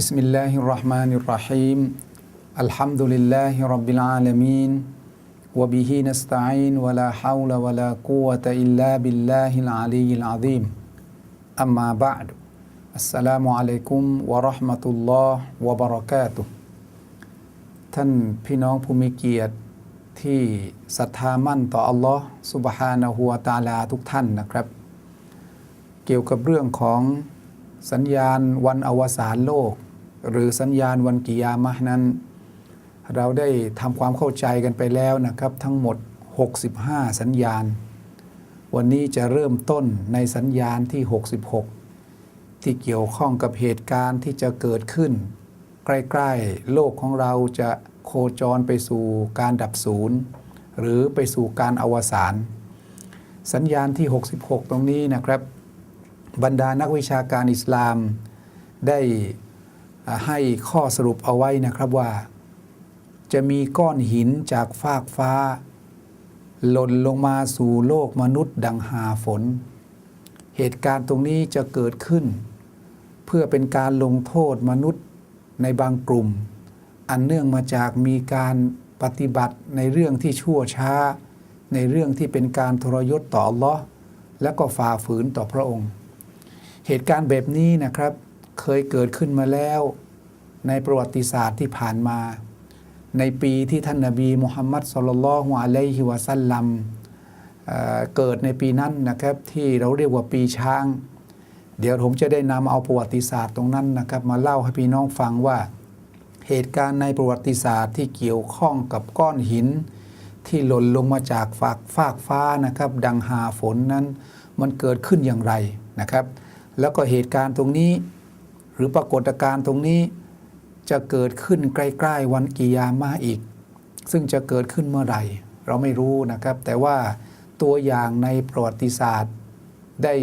بسم الله الرحمن الرحيم الحمد لله رب العالمين وبه نستعين ولا حول ولا قوة إلا بالله العلي العظيم أما بعد السلام عليكم ورحمة الله وبركاته ท่านพี่น้องผู้มีเกียรติที่ศรัทธามั่นต่ออัลลอฮ์สุบฮานะฮูวะตะอาลาทุกท่านนะครับ เกี่ยวกับเรื่องของสัญญาณวันอวสานโลก หรือสัญญาณวันกิยามะนั้น เราได้ทำความเข้าใจกันไปแล้วนะครับ ทั้งหมด 65 สัญญาณ วันนี้จะเริ่มต้นในสัญญาณที่ 66 ที่เกี่ยวข้องกับเหตุการณ์ที่จะเกิดขึ้น ใกล้ๆ โลกของเราจะโคจรไปสู่การดับศูนย์ หรือไปสู่การอวสานสัญญาณที่ 66 ตรงนี้นะครับ บรรดานักวิชาการอิสลามได้ ให้ข้อสรุปเอาไว้นะครับว่า จะมีก้อนหินจากฟากฟ้า หล่นลงมาสู่โลกมนุษย์ดังหาฝน เหตุการณ์ตรงนี้จะเกิดขึ้น เพื่อเป็นการลงโทษมนุษย์ในบางกลุ่ม อันเนื่องมาจากมีการปฏิบัติในเรื่องที่ชั่วช้า ในเรื่องที่เป็นการทรยศต่ออัลลอฮ์และก็ฝ่าฝืนต่อพระองค์ เหตุการณ์แบบนี้นะครับ เคยเกิดขึ้นมาแล้ว ในประวัติศาสตร์ที่ผ่านมา ในปีที่ท่านนาบีมุฮัมมัดสุลลัลฮุอะลัยฮิวะสัลลัมเกิดในปีนั้นนะครับที่เราเรียกว่าปีช้าง เดี๋ยวผมจะได้นำเอาประวัติศาสตร์ตรงนั้นนะครับมาเล่าให้พี่น้องฟังว่า เหตุการณ์ในประวัติศาสตร์ที่เกี่ยวข้องกับก้อนหิน ที่หล่นลงมาจากฟากฟากฟ้านะครับดังหาฝนนั้นมันเกิดขึ้นอย่างไรนะครับ แล้วก็เหตุการณ์ตรงนี้ หรือปรากฏการณ์ตรงนี้ จะเกิดขึ้นใกล้ๆวันกิยามะอีก ซึ่งจะเกิดขึ้นเมื่อไหร่ เราไม่รู้นะครับ แต่ว่าตัวอย่างในประวัติศาสตร์ ได้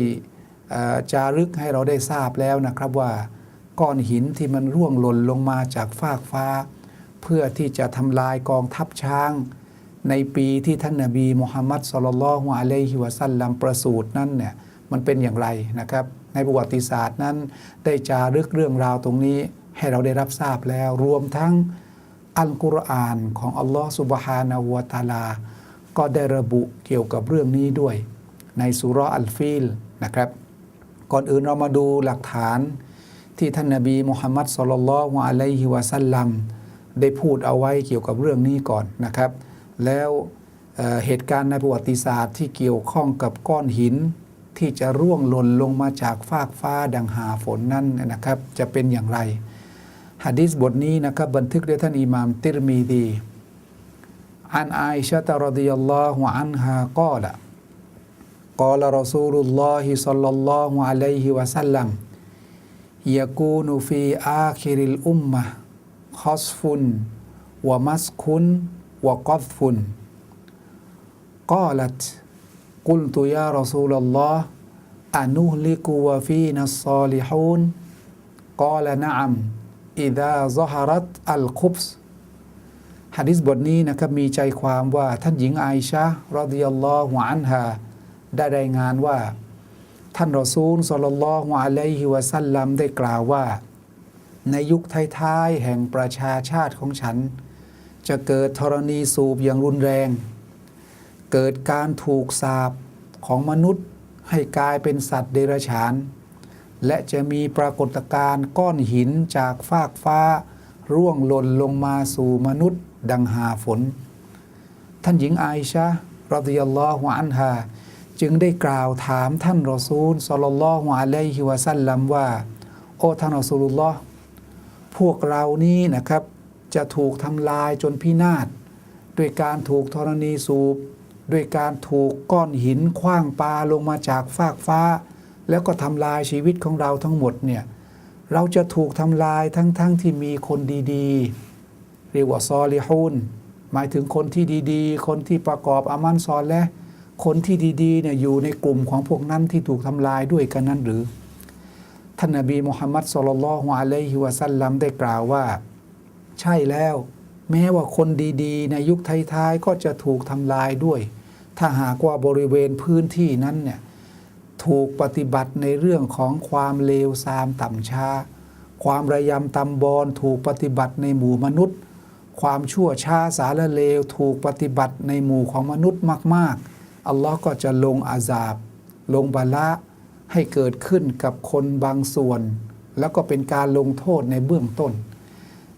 จารึกให้เราได้ทราบแล้วนะครับว่าก้อนหินที่มันร่วงหล่นลงมาจากฟากฟ้า เพื่อที่จะทำลายกองทัพช้าง ในปีที่ท่านนาบีมุฮัมมัดสุลลัลฮุอะลัยฮิวะสัลลัมประสูตินั้นเนี่ยมันเป็นอย่างไรนะครับ ในประวัติศาสตร์นั้นได้จารึกเรื่องราวตรงนี้ ให้เราได้รับทราบแล้ว รวมทั้งอัลกุรอานของอัลลอฮ์สุบฮานาวะตาลา ก็ได้ระบุเกี่ยวกับเรื่องนี้ด้วย ในสุราอัลฟิลนะครับ ก่อนอื่นเรามาดูหลักฐานที่ท่านนาบีมุฮัมมัดสุลลัลลอฮุอะลัยฮิวะสัลลัมได้พูดเอาไว้เกี่ยวกับเรื่องนี้ก่อนนะครับ แล้วเเหตุการณ์ในประวัติศาสตร์ที่เกี่ยวข้องกับก้อนหินที่จะร่วงหล่นลงมาจากฟากฟ้าดังหาฝนนั่นนะครับ จะเป็นอย่างไร ฮะดิษบทนี้นะครับบันทึกโดยท่านอิหม่ามติรมีดีอันอาอิชะตะรดิยัลลอฮุอันฮา قال قال رسول الله صلى الله عليه وسلم يكون في آخر الأمة خصف ومسك وقذف قالت قلت يا رسول الله أنهلك وفينا الصالحون قال نعم อิดาซอฮารัตอัลคุบส์ฮะดิษบทนี้นะครับมีใจความว่าท่านหญิงไอชะรอดิยัลลอฮุอันฮาได้รายงานว่า ท่านรอซูลสลลัลอฮุอะลัยฮิวะสัลลัมได้กล่าวว่า ในยุคท้ายๆแห่งประชาชาติของฉัน จะเกิดธรณีสูบอย่างรุนแรง เกิดการถูกสาบของมนุษย์ให้กลายเป็นสัตว์เดรัจฉาน และจะมีปรากฏการณ์ก้อนหินจากฟากฟ้า ร่วงหล่นลงมาสู่มนุษย์ ดังหาฝน ท่านหญิงไอชะรอดิยัลลอฮุอันฮาจึงได้กล่าวถามท่านรอซูลสลลลลอฮุอะลัยฮิวะสัลลัมว่า โอ้ท่านรอซูลุลลอฮ์พวกเรานี้นะครับ จะถูกทำลายจนพินาศด้วยการถูกธรณีสูบ ด้วยการถูกก้อนหินคว้างปาลงมาจากฟากฟ้า แล้วก็ทำลายชีวิตของเราทั้งหมดเนี่ยเราจะถูกทำลายทั้งๆทที่มีคนดีๆ เรียกว่าซอลิฮูนหมายถึงคนที่ดีๆ คนที่ประกอบอามันซอลและคนที่ดีๆเนี่ยอยู่ในกลุ่มของพวกนั้นที่ถูกทำลายด้วยกันนั้นหรือ ท่านนบีมุฮัมมัดสุลลัลฮุอะลัยฮิวะสัลลัมได้กล่าวว่า ใช่แล้ว แม้ว่าคนดีๆ ในยุคท้ายๆก็จะถูกทำลายด้วย ถ้าหากว่าบริเวณพื้นที่นั้นเนี่ย ถูกปฏิบัติในเรื่องของความเลวทรามต่ำช้า ความระยำตำบอลถูกปฏิบัติในหมู่มนุษย์ ความชั่วช้าสารเลวถูกปฏิบัติในหมู่ของมนุษย์มาก ๆ อัลลอฮ์ก็จะลงอาซาบ ลงบาละให้เกิดขึ้นกับคนบางส่วน แล้วก็เป็นการลงโทษในเบื้องต้น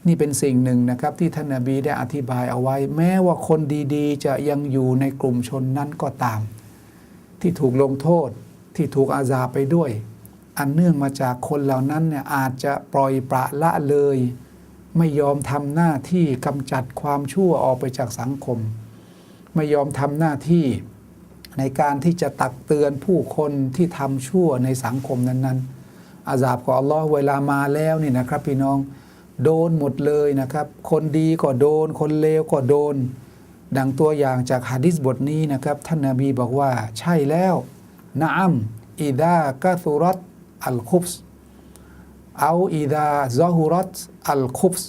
นี่เป็นสิ่งหนึ่งนะครับที่ท่านนาบีได้อธิบายเอาไว้ แม้ว่าคนดีๆ จะยังอยู่ในกลุ่มชนนั้นก็ตาม ที่ถูกลงโทษ ที่ถูกอาซาไปด้วย อันเนื่องมาจากคนเหล่านั้นเนี่ยอาจจะปล่อยปละละเลย ไม่ยอมทำหน้าที่กำจัดความชั่วออกไปจากสังคม ไม่ยอมทำหน้าที่ในการที่จะตักเตือนผู้คนที่ทำชั่วในสังคมนั้นๆ อาซาบของอัลลอฮ์เวลามาแล้วนี่นะครับพี่น้องโดนหมดเลยนะครับ คนดีก็โดน คนเลวก็โดน ดังตัวอย่างจากฮะดิษบทนี้นะครับ ท่านนาบีบอกว่าใช่แล้ว นะอัมอิดากะซุรัตอัลคุบสเอาอิดาซอฮุรัตอัลคุบส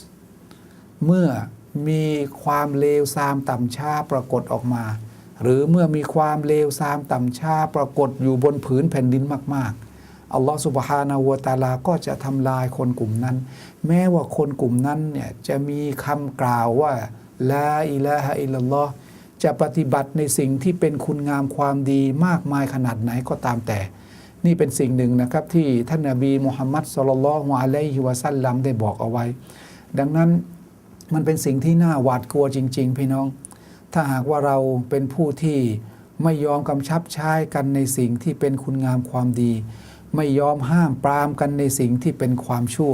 เมื่อมีความเลวทรามต่ำช้าปรากฏออกมา หรือเมื่อมีความเลวทรามต่ำช้าปรากฏอยู่บนผืนแผ่นดินมาก ๆ อัลลอฮฺสุบฮานาวะตาลาก็จะทำลายคนกลุ่มนั้น แม้ว่าคนกลุ่มนั้นเนี่ยจะมีคำกล่าวว่าลาอิลาฮะอิลลัลลอฮ์ จะปฏิบัติในสิ่งที่เป็นคุณงามความดีมากมายขนาดไหนก็ตามแต่ นี่เป็นสิ่งหนึ่งนะครับที่ท่านนาบีมุฮัมมัดสุลลัลฮุอะลัยฮิวะสัลลัมได้บอกเอาไว้ ดังนั้นมันเป็นสิ่งที่น่าหวาดกลัวจริง ๆ พี่น้อง ถ้าหากว่าเราเป็นผู้ที่ไม่ยอมกำชับใช้กันในสิ่งที่เป็นคุณงามความดี ไม่ยอมห้ามปรามกันในสิ่งที่เป็นความชั่ว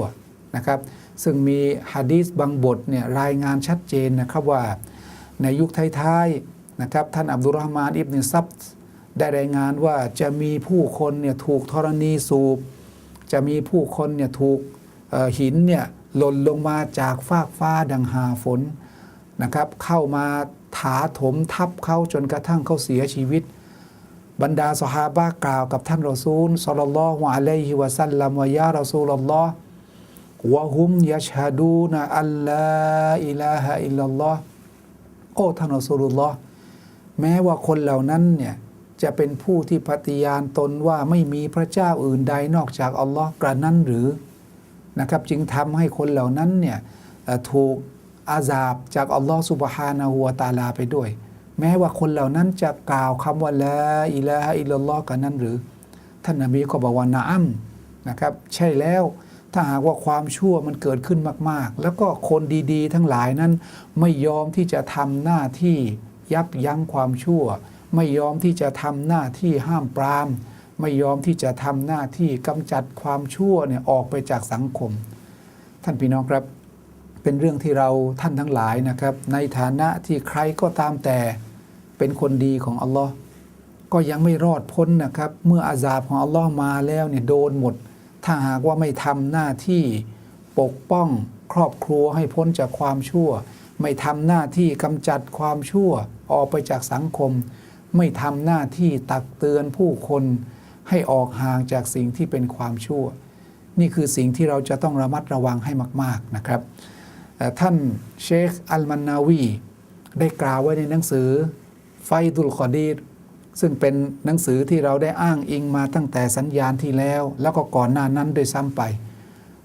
นะครับ ซึ่งมีฮะดีษบางบทเนี่ยรายงานชัดเจนนะครับว่า ในยุคท้ายๆนะครับท่านอับดุลรห์มานอิบนุซับได้รายงานว่าจะมีผู้คนเนี่ยถูกธรณีสูบ จะมีผู้คนเนี่ยถูกหินเนี่ยหล่นลงมาจากฟากฟ้าดังหาฝนนะครับเข้ามาถาถมทับเขาจนกระทั่งเขาเสียชีวิต บรรดาสหาบะกล่าวกับท่านรอซูลสัลลัลลอฮุอะลัยฮิวะสัลลัมวะยารอซูลลลอฮ์วะฮุมยัชฮะดูนอัลลาอิลาฮะอิลลัลลอฮ์ โอ้ท่านอซูลุลลอฮ์แม้ว่าคนเหล่านั้นเนี่ยจะเป็นผู้ที่ปฏิญาณตนว่าไม่มีพระเจ้าอื่นใดนอกจากอัลลอฮ์กระนั้นหรือนะครับ จึงทำให้คนเหล่านั้นเนี่ยถูกอาซาบจากอัลลอฮ์สุบฮานะฮูวตาลาไปด้วย แม้ว่าคนเหล่านั้นจะกล่าวคำว่าละอิละอิลลัลลอฮ์กันนั้นหรือ ท่านนบีก็บอกว่านะอัมนะครับ ใช่แล้ว ถ้าหากว่าความชั่วมันเกิดขึ้นมาก ๆ แล้วก็คนดีๆ ทั้งหลายนั้น ไม่ยอมที่จะทำหน้าที่ยับยั้งความชั่ว ไม่ยอมที่จะทำหน้าที่ห้ามปราม ไม่ยอมที่จะทำหน้าที่กำจัดความชั่วเนี่ยออกไปจากสังคม ท่านพี่น้องครับ เป็นเรื่องที่เราท่านทั้งหลายนะครับ ในฐานะที่ใครก็ตามแต่เป็นคนดีของอัลลอฮ์ก็ยังไม่รอดพ้นนะครับ เมื่ออาซาบของอัลลอฮ์มาแล้วเนี่ยโดนหมด ถ้าหากว่าไม่ทำหน้าที่ปกป้องครอบครัวให้พ้นจากความชั่ว ไม่ทำหน้าที่กำจัดความชั่วออกไปจากสังคม ไม่ทำหน้าที่ตักเตือนผู้คนให้ออกห่างจากสิ่งที่เป็นความชั่ว นี่คือสิ่งที่เราจะต้องระมัดระวังให้มาก ๆนะครับ ท่านเชคอัลมันนาวี ได้กล่าวไว้ในหนังสือไฟดุลคอดีร ซึ่งเป็นหนังสือที่เราได้อ้างอิงมาตั้งแต่สัญญาณที่แล้ว แล้วก็ก่อนหน้านั้นโดวยซ้ำไป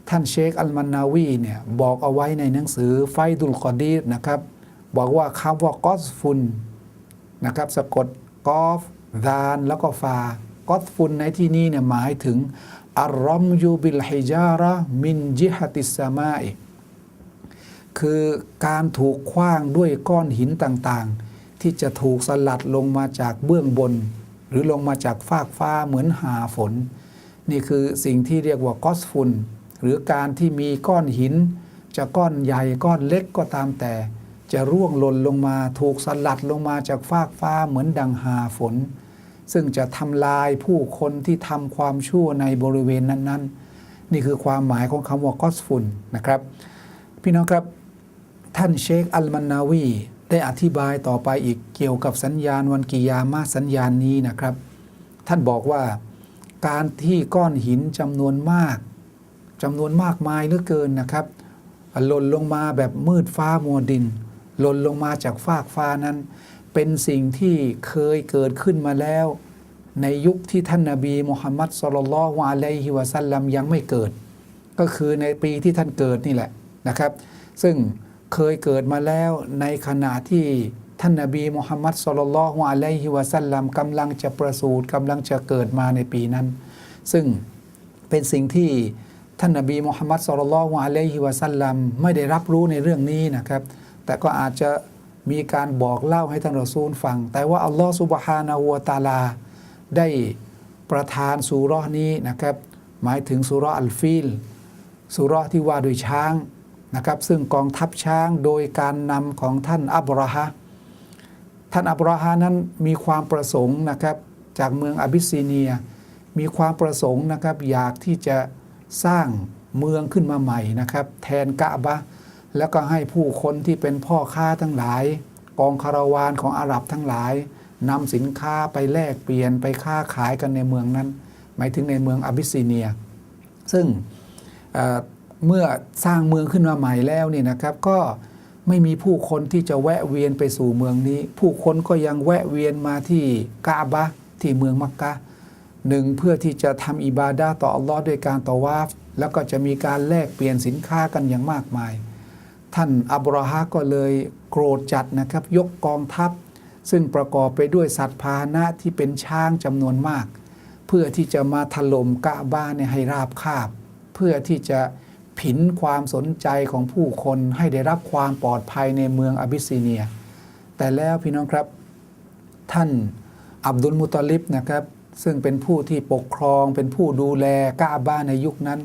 ท่านเชคอัลมันาวีเนี่ยบอกเอาไว้ในหนังสือไฟดุลคอดีนะครับ บอกว่าคำว่ากอสฟุนนะครับสะกดกอฟดานแล้วก็ฟากอสฟุนในที่นี้เนี่ยหมายถึงอัลรอมยูบิลฮิจาระมินจิฮติสมาอคือการถูกคว้างด้วยก้อนหินต่างๆ ที่จะถูกสลัดลงมาจากเบื้องบน หรือลงมาจากฟากฟ้าเหมือนหาฝน นี่คือสิ่งที่เรียกว่ากอสฟุนหรือการที่มีก้อนหิน จะก้อนใหญ่ก้อนเล็กก็ตามแต่ จะร่วงหล่นลงมาถูกสลัดลงมาจากฟากฟ้าเหมือนดังหาฝน ซึ่งจะทำลายผู้คนที่ทำความชั่วในบริเวณนั้น ๆ นี่คือความหมายของคำว่ากอสฟุนนะครับ พี่น้องครับท่านเชคอัลมันนาวี ได้อธิบายต่อไปอีกเกี่ยวกับสัญญาณวันกิยามาสัญญาณนี้นะครับ ท่านบอกว่าการที่ก้อนหินจำนวนมากจำนวนมากมายเหลือเกินนะครับหล่นลงมาแบบมืดฟ้ามัวดินหล่นลงมาจากฟากฟ้านั้น เป็นสิ่งที่เคยเกิดขึ้นมาแล้ว ในยุคที่ท่านนาบีมุฮัมมัดสุลลัลลอฮุอะลัยฮิวะสัลลัมยังไม่เกิด ก็คือในปีที่ท่านเกิดนี่แหละนะครับ ซึ่ง เคยเกิดมาแล้วในขณะที่ท่านนบีมุฮัมมัดสุลลัลฮุอะลัยฮิวะสัลลัมกำลังจะประสูติกำลังจะเกิดมาในปีนั้น ซึ่งเป็นสิ่งที่ท่านนบีมุฮัมมัดสุลลัลฮุอะลัยฮิวะสัลลัมไม่ได้รับรู้ในเรื่องนี้นะครับ แต่ก็อาจจะมีการบอกเล่าให้ท่านรอซูลฟัง แต่ว่าอัลลอฮ์ซุบฮานะฮูวตะอาลา ได้ประทานสุราะห์นี้นะครับ หมายถึงสุราะห์อัลฟิลสุราะห์ที่ว่าโดยช้าง นะครับซึ่งกองทัพช้างโดยการนำของท่านอับราฮะท่านอับราฮะนั้นมีความประสงค์นะครับจากเมืองอาบิสซีเนีย มีความประสงค์นะครับอยากที่จะสร้างเมืองขึ้นมาใหม่นะครับ แทนกะบะ แล้วก็ให้ผู้คนที่เป็นพ่อค้าทั้งหลาย กองคาราวานของอาหรับทั้งหลายนำสินค้าไปแลกเปลี่ยนไปค้าขายกันในเมืองนั้น หมายถึงในเมืองอาบิสซีเนีย ซึ่ง เมื่อสร้างเมืองขึ้นมาใหม่แล้วนี่นะครับก็ไม่มีผู้คนที่จะแวะเวียนไปสู่เมืองนี้ ผู้คนก็ยังแวะเวียนมาที่กาบะที่เมืองมักกะหนึ่งเพื่อที่จะทำอิบาดาต่ออัลลอฮ์ด้วยการต่อวาฟ แล้วก็จะมีการแลกเปลี่ยนสินค้ากันอย่างมากมาย ท่านอับราฮะก็เลยโกรธจัดนะครับยกกองทัพ ซึ่งประกอบไปด้วยสัตว์พาหนะที่เป็นช้างจำนวนมาก เพื่อที่จะมาถล่มกะบ้านเนให้ราบคาบ เพื่อที่จะ ผินความสนใจของผู้คนให้ได้รับความปลอดภัยในเมืองอาบิสซีเนีย แต่แล้วพี่น้องครับ ท่านอับดุลมุตลิบนะครับ ซึ่งเป็นผู้ที่ปกครองเป็นผู้ดูแลกาบ้านในยุคนั้น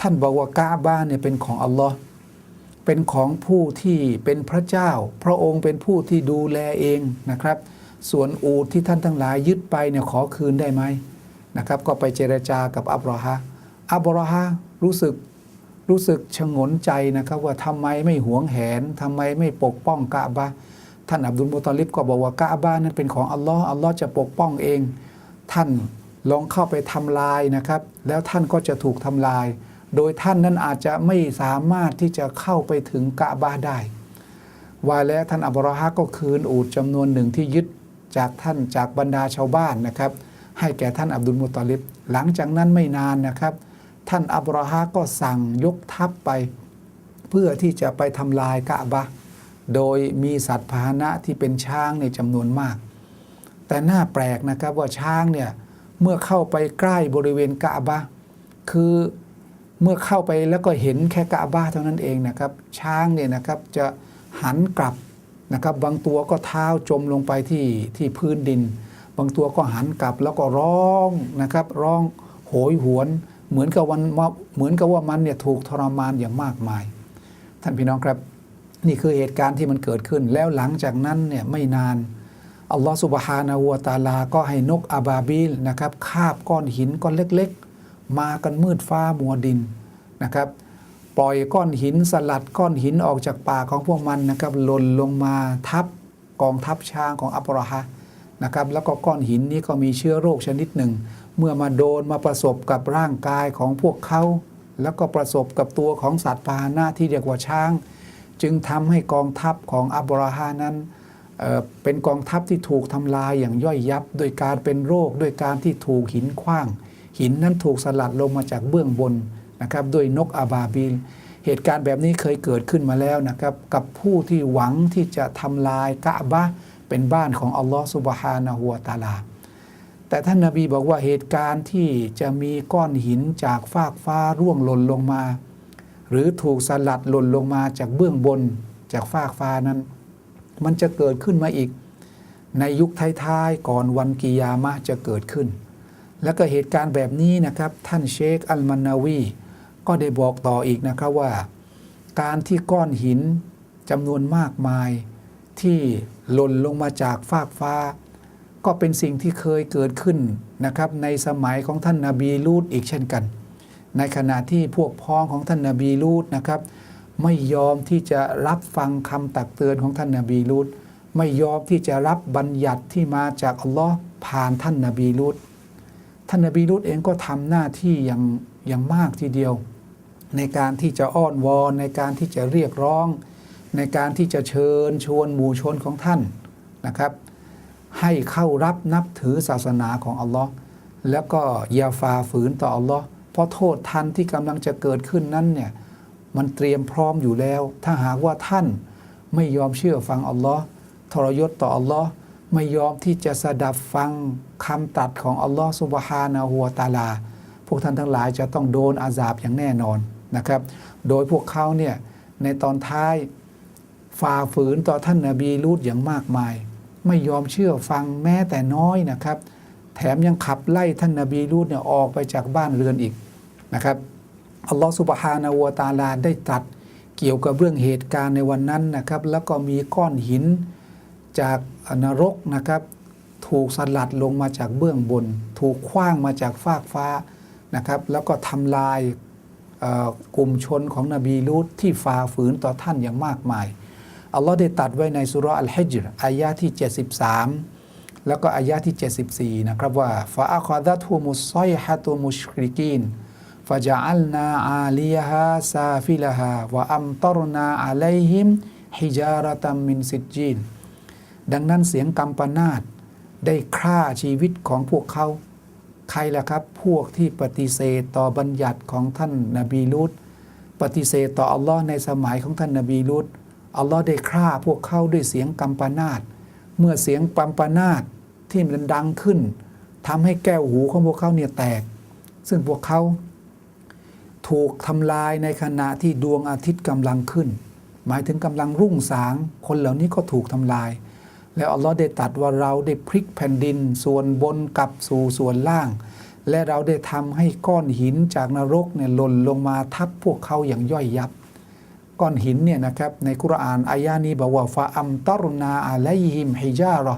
ท่านบอกว่ากาบ้านเนี่ยเป็นของอัลลอฮ์เป็นของผู้ที่เป็นพระเจ้า พระองค์เป็นผู้ที่ดูแลเองนะครับ ส่วนอูฐที่ท่านทั้งหลายยึดไปเนี่ยขอคืนได้ไหมนะครับ ก็ไปเจรจากับอับราฮะอับราฮะรู้สึก รู้สึกชงนใจนะครับว่าทำไมไม่หวงแหนทำไมไม่ปกป้องกะบะท่านอับดุลมุตอลิบก็บอกว่ากะบะนั้นเป็นของอัลลอฮ์อัลลอฮ์จะปกป้องเอง ท่านลองเข้าไปทำลายนะครับ แล้วท่านก็จะถูกทำลาย โดยท่านนั้นอาจจะไม่สามารถที่จะเข้าไปถึงกะบะได้ ว่าแล้วท่านอับราฮะก็คืนอูฐจำนวนหนึ่งที่ยึดจากท่านจากบรรดาชาวบ้านนะครับ ให้แก่ท่านอับดุลมุตตอลิบหลังจากนั้นไม่นานนะครับ ท่านอับราฮะก็สั่งยกทัพไป เพื่อที่จะไปทำลายกะบะ โดยมีสัตว์พาหนะที่เป็นช้างในจำนวนมาก แต่น่าแปลกนะครับว่าช้างเนี่ยเมื่อเข้าไปใกล้บริเวณกะบะ คือเมื่อเข้าไปแล้วก็เห็นแค่กะบะเท่านั้นเองนะครับ ช้างเนี่ยนะครับจะหันกลับนะครับ บางตัวก็เท้าจมลงไปที่ที่พื้นดิน บางตัวก็หันกลับแล้วก็ร้องนะครับ ร้องโหยหวน เหมือนกับวันเหมือนกับว่ามันเนี่ยถูกทรมานอย่างมากมาย ท่านพี่น้องครับ นี่คือเหตุการณ์ที่มันเกิดขึ้น แล้วหลังจากนั้นเนี่ยไม่นานอัลลอฮฺสุบฮานาวตะอาลา ก็ให้นกอาบาบิลนะครับคาบก้อนหินก้อนเล็กๆ มากันมืดฟ้ามัวดินนะครับปล่อยก้อนหินสลัดก้อนหินออกจากปากของพวกมันนะครับหล่นลงมาทับกองทัพช้างของอับราฮะนะครับแล้วก็ก้อนหินนี้ก็มีเชื้อโรคชนิดหนึ่ง เมื่อมาโดนมาประสบกับร่างกายของพวกเขา แล้วก็ประสบกับตัวของสัตว์พาหนะที่เรียกว่าช้าง จึงทำให้กองทัพของอับราฮานั้นเเป็นกองทัพที่ถูกทำลายอย่างย่อยยับ โดยการเป็นโรค ด้วยการที่ถูกหินขว้าง หินนั้นถูกสลัดลงมาจากเบื้องบนนะครับด้วยนกอาบาบิลเหตุการณ์แบบนี้เคยเกิดขึ้นมาแล้วนะครับ กับผู้ที่หวังที่จะทำลายกะบะเป็นบ้านของอัลลอฮฺสุบฮานะฮูวตาลา แต่ท่านนาบีบอกว่าเหตุการณ์ที่จะมีก้อนหินจากฟากฟ้าร่วงหล่นลงมา หรือถูกสลัดหล่นลงมาจากเบื้องบนจากฟากฟ้านั้น มันจะเกิดขึ้นมาอีก ในยุคท้ายๆก่อนวันกิยามะจะเกิดขึ้น แล้วก็เหตุการณ์แบบนี้นะครับ ท่านเชคอัลมานาวี ก็ได้บอกต่ออีกนะครับว่า การที่ก้อนหินจำนวนมากมายที่หล่นลงมาจากฟากฟ้า ก็เป็นสิ่งที่เคยเกิดขึ้นนะครับในสมัยของท่านนาบีลูดอีกเช่นกัน ในขณะที่พวกพ้องของท่านนาบีลูดนะครับไม่ยอมที่จะรับฟังคำตักเตือนของท่านนาบีลูดไม่ยอมที่จะรับบัญญัติที่มาจากอัลลอฮ์ผ่านท่านนาบีลูดท่านนาบีลูดเองก็ทำหน้าที่อย่างอย่างมากทีเดียว ในการที่จะอ้อนวอน ในการที่จะเรียกร้อง ในการที่จะเชิญชวนหมู่ชนของท่านนะครับ ให้เข้ารับนับถือศาสนาของอัลลอฮ์แล้วก็อย่าฝ่าฝืนต่ออัลลอฮ์เพราะโทษทันที่กำลังจะเกิดขึ้นนั้นเนี่ยมันเตรียมพร้อมอยู่แล้ว ถ้าหากว่าท่านไม่ยอมเชื่อฟังอัลลอฮ์ทรยศต่ออัลลอฮ์ไม่ยอมที่จะสดับฟังคำตรัสของอัลลอฮ์สุบฮานะฮูวตาลา พวกท่านทั้งหลายจะต้องโดนอาซาบอย่างแน่นอนนะครับ โดยพวกเขาเนี่ยในตอนท้ายฝ่าฝืนต่อท่านนาบีลูดอย่างมากมาย ไม่ยอมเชื่อฟังแม้แต่น้อยนะครับ แถมยังขับไล่ท่านนาบีลูดเนี่ยออกไปจากบ้านเรือนอีกนะครับอัลลอฮฺสุบฮานาวตาลาได้ตรัดเกี่ยวกับเรื่องเหตุการณ์ในวันนั้นนะครับ แล้วก็มีก้อนหินจากนรกนะครับ ถูกสลัดลงมาจากเบื้องบน ถูกคว้างมาจากฟากฟ้านะครับ แล้วก็ทำลายกลุ่มชนของนบีลูดที่ฝ่าฝืนต่อท่านอย่างมากมาย อัลลอฮ์ได้ตัดไว้ในสุรอัลฮิจรอายะที่ 73 แล้วก็อายะที่ 74 นะครับว่าฟาอัคดัตฮุมุสไซฮะตุมุชริกีนฟาจาอัลนาอาลียฮาซาฟิลฮาวะอัมตรนาอะลัยฮิมฮิจารตัมมินซิจีนดังนั้นเสียงกำปนาตได้ฆ่าชีวิตของพวกเขา ใครล่ะครับ พวกที่ปฏิเสธต่อบัญญัติของท่านนาบีลูตปฏิเสธต่ออัลลอฮ์ในสมัยของท่านนาบีลูต อัลลอฮ์ได้ฆ่าพวกเขาด้วยเสียงกำปนาตเมื่อเสียงกำปนาตที่มันดังขึ้นทำให้แก้วหูของพวกเขาเนี่ยแตก ซึ่งพวกเขาถูกทำลายในขณะที่ดวงอาทิตย์กำลังขึ้น หมายถึงกำลังรุ่งสาง คนเหล่านี้ก็ถูกทำลาย แล้วอัลลอฮ์ได้ตัดว่าเราได้พลิกแผ่นดินส่วนบนกลับสู่ส่วนล่าง และเราได้ทำให้ก้อนหินจากนรกเนี่ยหล่นลงมาทับพวกเขาอย่างย่อยยับ ก้อนหินเนี่ยนะครับในคุรานอายานี้บอกว่าฟาอัมตรนาอะลัยฮิมฮิจารอ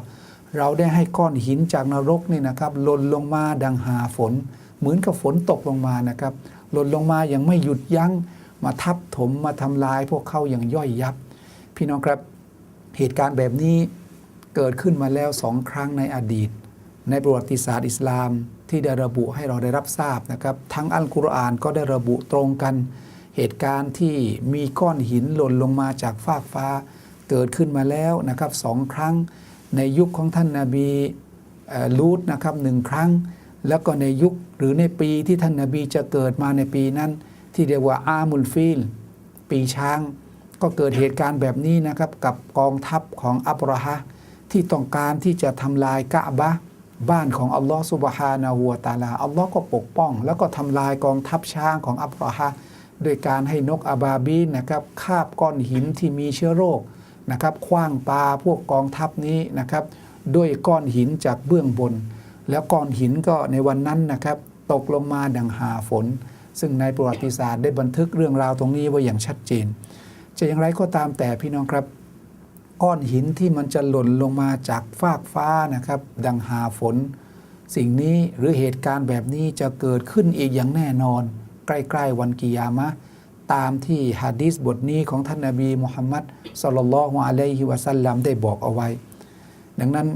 เราได้ให้ก้อนหินจากนรกนี่นะครับหล่นลงมาดังหาฝน เหมือนกับฝนตกลงมานะครับหล่นลงมาอย่างไม่หยุดยั้งมาทับถมมาทำลายพวกเขาอย่างย่อยยับ พี่น้องครับเหตุการณ์แบบนี้เกิดขึ้นมาแล้วสองครั้งในอดีต ในประวัติศาสตร์อิสลามที่ได้ระบุให้เราได้รับทราบนะครับ ทั้งอัลกุรอานก็ได้ระบุตรงกัน เหตุการณ์ที่มีก้อนหินหล่นลงมาจากฟากฟ้า เกิดขึ้นมาแล้วนะครับสองครั้ง ในยุคของท่านนาบีลูดนะครับหนึ่งครั้ง แล้วก็ในยุคหรือในปีที่ท่านนาบีจะเกิดมาในปีนั้น ที่เรียกว่าอามุลฟิลปีช้าง ก็เกิดเหตุการณ์แบบนี้นะครับกับกองทัพของอับราฮะที่ต้องการที่จะทำลายกะบะบ้านของอัลลอฮ์สุบฮานาหัวตาลาอัลลอฮ์ก็ปกป้อง แล้วก็ทำลายกองทัพช้างของอับราฮะ โดยการให้นกอาบาบีนะครับคาบก้อนหินที่มีเชื้อโรคนะครับคว้างปลาพวกกองทัพนี้นะครับด้วยก้อนหินจากเบื้องบน แล้วก้อนหินก็ในวันนั้นนะครับตกลงมาดังหาฝน ซึ่งในประวัติศาสตร์ได้บันทึกเรื่องราวตรงนี้ไว้อย่างชัดเจน จะอย่างไรก็ตามแต่พี่น้องครับ ก้อนหินที่มันจะหล่นลงมาจากฟากฟ้านะครับดังหาฝน สิ่งนี้หรือเหตุการณ์แบบนี้จะเกิดขึ้นอีกอย่างแน่นอน ใกล้ ๆ วันกิยามะตามที่ฮะดีษบทนี้ของท่านนาบีมุฮัมมัดสลลัลฮุอะลัยฮิวะสัลลัมได้บอกเอาไว้ ดังนั้น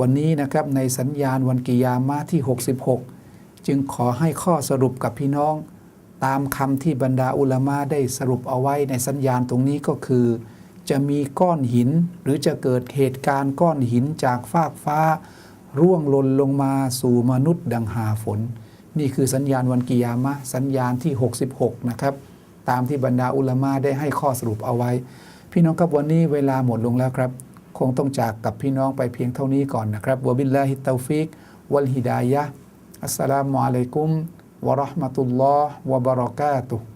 วันนี้นะครับในสัญญาณวันกิยามะห์ที่ 66 จึงขอให้ข้อสรุปกับพี่น้อง ตามคำที่บรรดาอุลามะได้สรุปเอาไว้ในสัญญาณตรงนี้ก็คือ จะมีก้อนหินหรือจะเกิดเหตุการณ์ก้อนหินจากฟากฟ้า ร่วงหล่นลงมาสู่มนุษย์ดังหาฝน นี่คือสัญญาณวันกิยามะ สัญญาณที่ 66 นะครับ ตามที่บรรดาอุลามะได้ให้ข้อสรุปเอาไว้ พี่น้องครับวันนี้เวลาหมดลงแล้วครับ คงต้องจากกับพี่น้องไปเพียงเท่านี้ก่อนนะครับวบิลลาฮิตตาฟิกวัลฮิดายะอัสสลามุอะลัยกุมวะราะห์มะตุลลอฮ์วะบะเราะกาตุฮ์